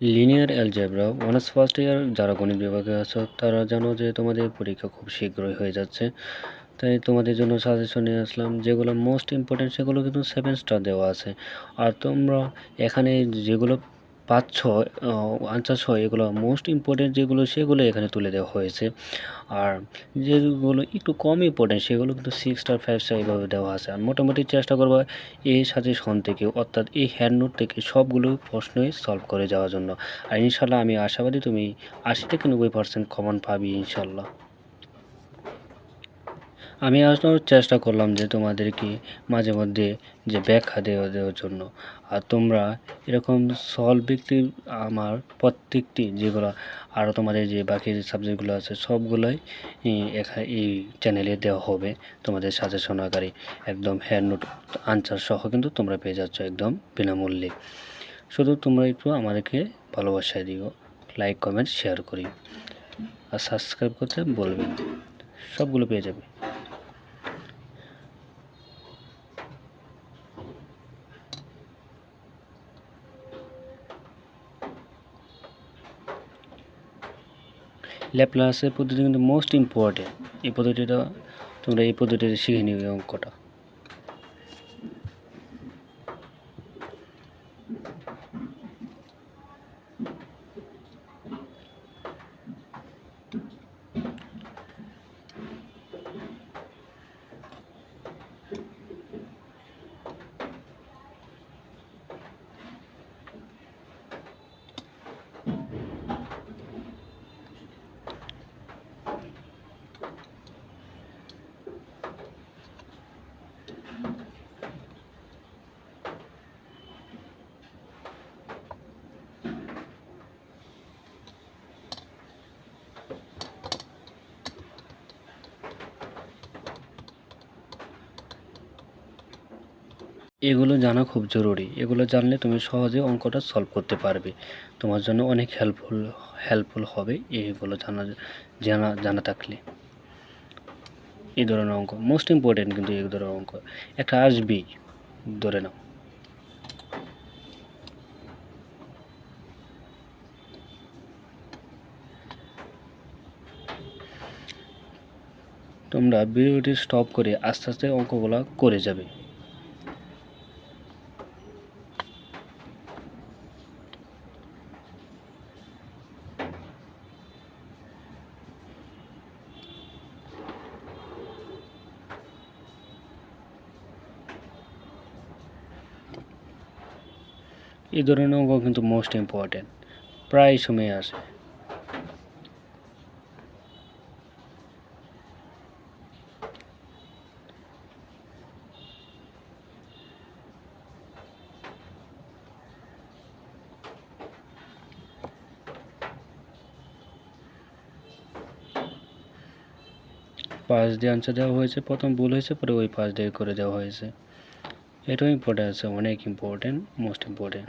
Linear algebra honours first year যারা গণিত বিভাগে আছো, তারা জানো যে তোমাদের পরীক্ষা খুব শীঘ্রই হয়ে যাচ্ছে। তাই তোমাদের জন্য সাজেশন নিয়ে আসলাম, যেগুলো মোস্ট ইম্পর্টেন্ট সেগুলো কিন্তু সেভেন স্টার দেওয়া আছে। আর তোমরা এখানে যেগুলো পাচ্ছ আনসার ছয় এগুলো মোস্ট ইম্পর্টেন্ট যেগুলো সেগুলো এখানে তুলে দেওয়া হয়েছে। আর যেগুলো একটু কম ইম্পর্টেন্ট সেগুলো কিন্তু সিক্স স্টার ফাইভ স্টার এইভাবে দেওয়া আছে। আর মোটামুটি চেষ্টা করব এই সাজেশন থেকে, অর্থাৎ এই হ্যান্ড নোট থেকে সবগুলো প্রশ্নই সলভ করে যাওয়ার জন্য। আর ইনশাল্লাহ আমি আশাবাদী তুমি আশি থেকে নব্বই পার্সেন্ট কমন পাবি ইনশাল্লাহ। আমি আসলেও চেষ্টা করলাম যে তোমাদেরকে মাঝে মধ্যে যে ব্যাখ্যা দেওয়া দেওয়ার জন্য। আর তোমরা এরকম সলভ ব্যক্তি আমার প্রত্যেকটি যেগুলো আরও তোমাদের যে বাকি সাবজেক্টগুলো আছে, সবগুলোই এখানে এই চ্যানেলে দেওয়া হবে তোমাদের সাজেশন আকারে। একদম হ্যান্ড নোট আনসার সহ কিন্তু তোমরা পেয়ে যাচ্ছ একদম বিনামূল্যে। শুধু তোমরা একটু আমাদেরকে ভালোবাসা দিও লাইক কমেন্ট শেয়ার করি আর সাবস্ক্রাইব করতে বলবেন সবগুলো পেয়ে যাবে। ল্যাপ্লাসের পদ্ধতি কিন্তু মোস্ট ইম্পর্টেন্ট এই পদ্ধতিটা তোমরা এই পদ্ধতিটা শিখে নিবে অঙ্কটা এগুলো জানা খুব জরুরি। এগুলো জানলে তুমি সহজে অঙ্কটা সলভ করতে পারবে। তোমার জন্য অনেক হেল্পফুল হেল্পফুল হবে এইগুলো জানা জানা জানা থাকলে। এই ধরনের অঙ্ক মোস্ট ইম্পর্টেন্ট কিন্তু এই ধরনের অঙ্ক। একটা আসবেই ধরে নাও। তোমরা ভিডিওটি স্টপ করে আস্তে আস্তে অঙ্কগুলো করে যাবে। এই ধরনের অঙ্ক কিন্তু মোস্ট ইম্পর্টেন্ট প্রায় সময় আসে। পাঁচ দিয়ে আনসার দেওয়া হয়েছে, প্রথম ভুল হয়েছে, পরে ওই পাঁচ দিয়ে করে দেওয়া হয়েছে। এটাও ইম্পর্টেন্ট আছে অনেক ইম্পর্টেন্ট মোস্ট ইম্পর্টেন্ট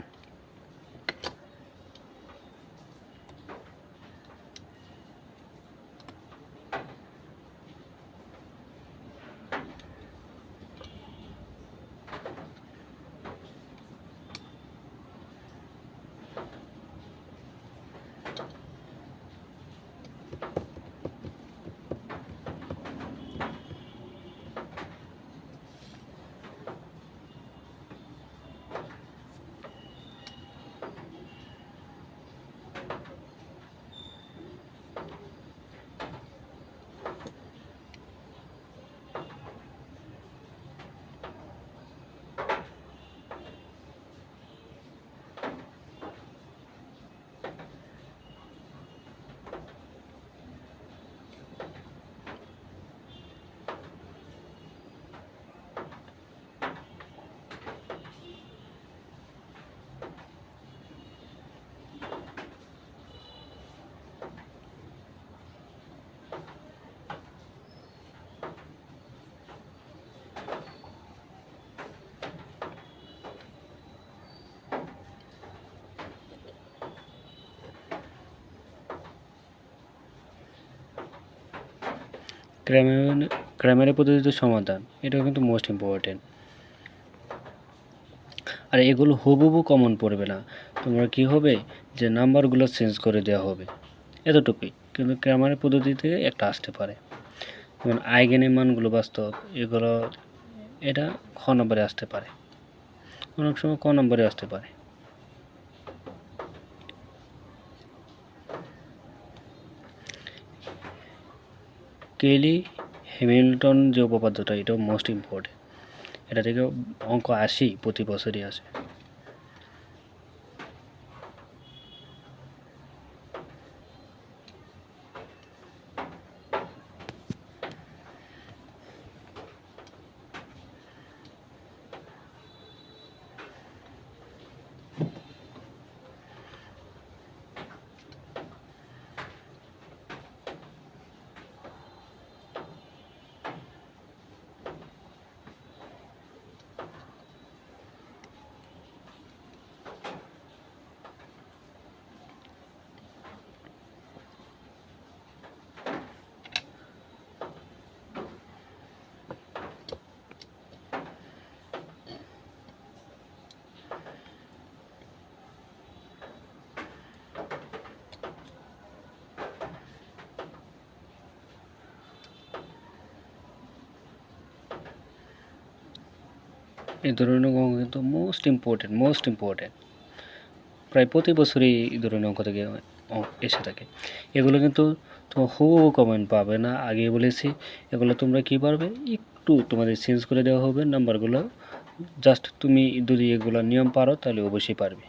ক্র্যামের ক্র্যামের পদ্ধতিতে সমাধান, এটাও কিন্তু মোস্ট ইম্পর্টেন্ট আর এগুলো হুবহু কমন পড়বে না। তোমরা কি হবে? যে নাম্বারগুলো চেঞ্জ করে দেওয়া হবে। এতটুকুই। কিন্তু ক্যামেরার পদ্ধতি থেকে একটা আসতে পারে। যেমন আইগেনের মানগুলো বাস্তব, এগুলো, এটা খ নম্বরে আসতে পারে। অনেক সময় ক নম্বরে আসতে পারে। কেলি হ্যামিল্টন যে উপপাদ্যটা এটাও মোস্ট ইম্পর্টেন্ট এটা থেকে অঙ্ক আসি প্রতি বছরই আসে। এই ধরনের অঙ্ক কিন্তু মোস্ট ইম্পর্টেন্ট মোস্ট ইম্পর্টেন্ট প্রায় প্রতি বছরই এই ধরনের অঙ্ক থেকে এসে থাকে। এগুলো কিন্তু তোমার হুবহু কমেন্ট পাবে না আগে বলেছি। এগুলো তোমরা কী পারবে? একটু তোমাদের চেঞ্জ করে দেওয়া হবে নাম্বারগুলো জাস্ট তুমি যদি এগুলো নিয়ম পারো, তাহলে অবশ্যই পারবে।